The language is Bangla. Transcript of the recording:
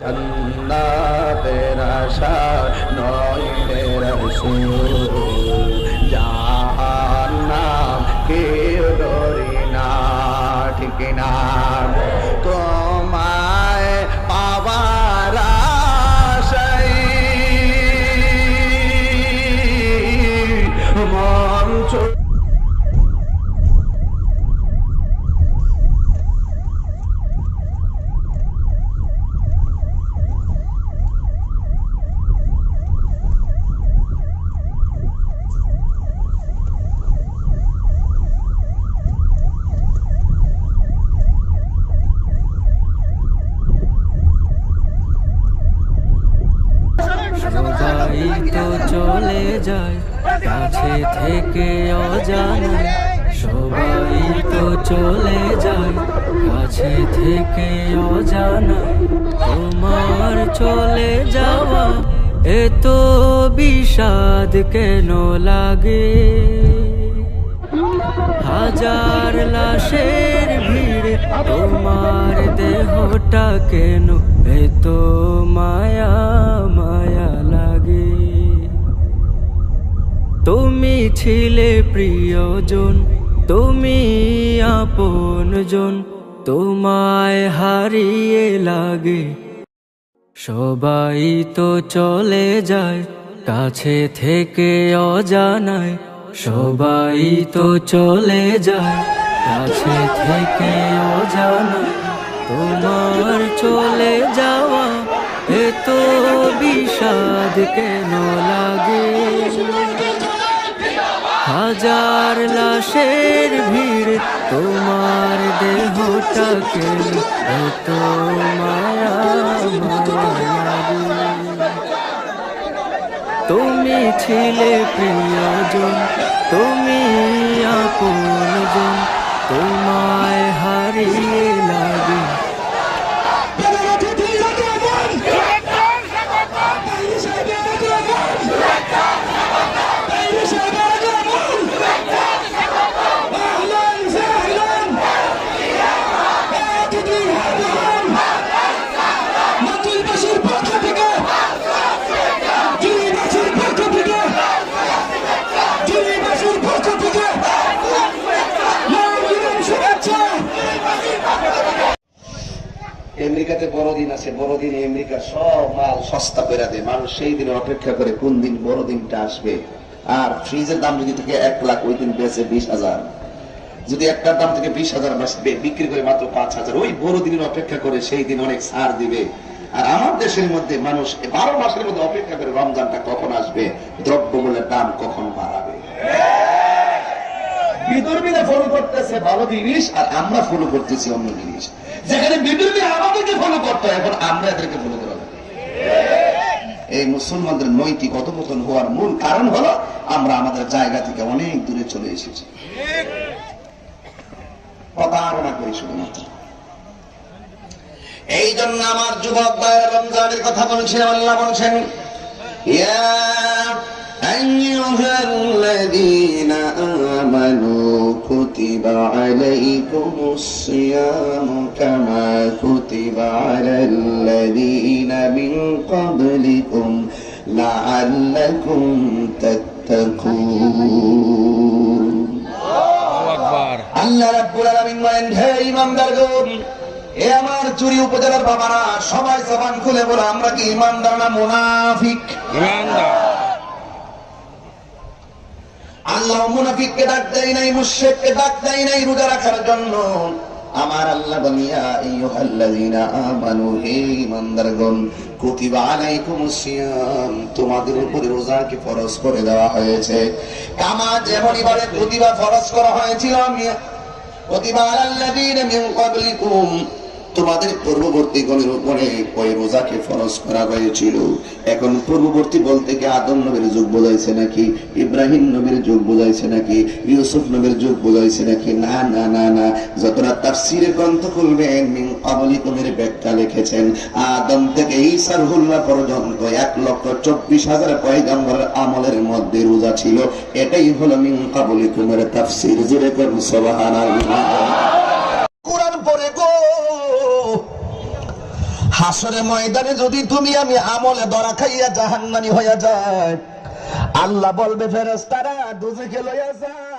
জন্নাতের আশা নয় রে রসুল। জাহান্নাম কেউ ডরি না, ঠিক না তোমায় পাবার আশায় মন ছো- তো চলে যায়। কাছে থেকে অজানা সবাই তো চলে যায়। কাছে থেকে অজানা তোমার চলে যাওয়া এত বিষাদ কেন লাগে? হাজার লাশের ভিড় তোমার দেহটা কেন? এত মায়া। ছিলে প্রিয়জন, তুমি আপনজন, তোমায় হারিয়ে লাগে। সবাই তো চলে যায়, কাছে থেকে অজানায়। সবাই তো চলে যায়, কাছে থেকে অজানায়। তোমার চলে যাওয়া এত বিষাদ কেন লাগে? হাজার লাশের ভিড় তোমার দেহটাকে এত তুমি ছিলে প্রিয়জন তুমি আপনজন তোমায় হারিয়ে লাগে আমেরিকাতে বড়দিন আছে, বড়দিনে আমেরিকা সব মাল সস্তা করে দেয়। মানুষ সেই দিনে অপেক্ষা করে কোন দিন বড়দিনটা আসবে। আর ফ্রিজের দাম যদি থেকে এক লাখ, ওই দিন বেঁচে বিশ হাজার। যদি একটার দাম থেকে বিশ হাজার বিক্রি করে মাত্র পাঁচ হাজার। ওই বড়দিনের অপেক্ষা করে সেই দিন অনেক ছাড় দিবে। আর আমার দেশের মধ্যে মানুষ বারো মাসের মধ্যে অপেক্ষা করে রমজানটা কখন আসবে? দ্রব্যমূল্যের দাম কখন বাড়াবে? বিদর্মীরা ফলো করতেছে ভালো জিনিস, আর আমরা ফলো করতেছি অন্য জিনিস। যেখানে বিদর্মী আমাদেরকে ফলো করতে হয় এখন আমরা এদেরকে ফলো করা লাগে। এই মুসলমানদের নৈতিক অধপতন হওয়ার মূল কারণ হলো আমরা আমাদের জায়গা থেকে অনেক দূরে চলে এসেছি প্রতারণা করি শুধুমাত্র এই জন্য আমার যুবক ভাইয়ের রমজানের কথা বলছেন আল্লাহ বলছেন ইয়া أيها الذين آمنوا كتب عليكم الصيام كما كتب على الذين من قبلكم لعلكم تتقون আল্লাহ রাব্বুল আলামিন বলেন হে ইমানদারগণ এ আমার চুরি উপজেলার বাবারা সবাই জবান খুলে বলো আমরা কি ইমানদার না মুনাফিক আল্লাহ মুনাফিককে ডাক দেয় নাই মুশরিককে ডাক দেয় নাই রোজা রাখার জন্য আমার আল্লাহ বলিয়া আইয়ুহাল্লাযীনা আমানু তোমাদের উপরে রোজাকে ফরজ করে দেওয়া হয়েছে। কামা যেমন এবারে কুতিবা ফরজ করা হয়েছিল, আমি কুতিবা আলাল্লাযীনা মিন ক্বাবলিকুম তোমাদের পূর্ববর্তী গণের উপরে ওই রোজাকে ফরজ করা হয়েছিল। এখন পূর্ববর্তী বলতে কি আদম নবীর যুগ বোঝাইছে নাকি, ইব্রাহিম নবীর যুগ বোঝাইছে নাকি, ইউসুফ নবীর যুগ বোঝাইছে নাকি? না না না না। যতটা তাফসিরে গ্রন্থ খুলবেন কাবলিকুমের ব্যাখ্যা লিখেছেন, আদম থেকে ঈসার হুল্লা পর্যন্ত এক লক্ষ চব্বিশ হাজার পয়গম্বরের আমলের মধ্যে রোজা ছিল। এটাই হলো মিন কাবলিকুমের তাফসির। জুড়ে করুন সুবহানাল্লাহ। কোরআন হাসরে ময়দানে যদি তুমি আমি আমলে দরা খাইয়া জাহান্নানি হইয়া যায় আল্লাহ বলবে, ফেরেশতারা দুজিকে লইয়া যায়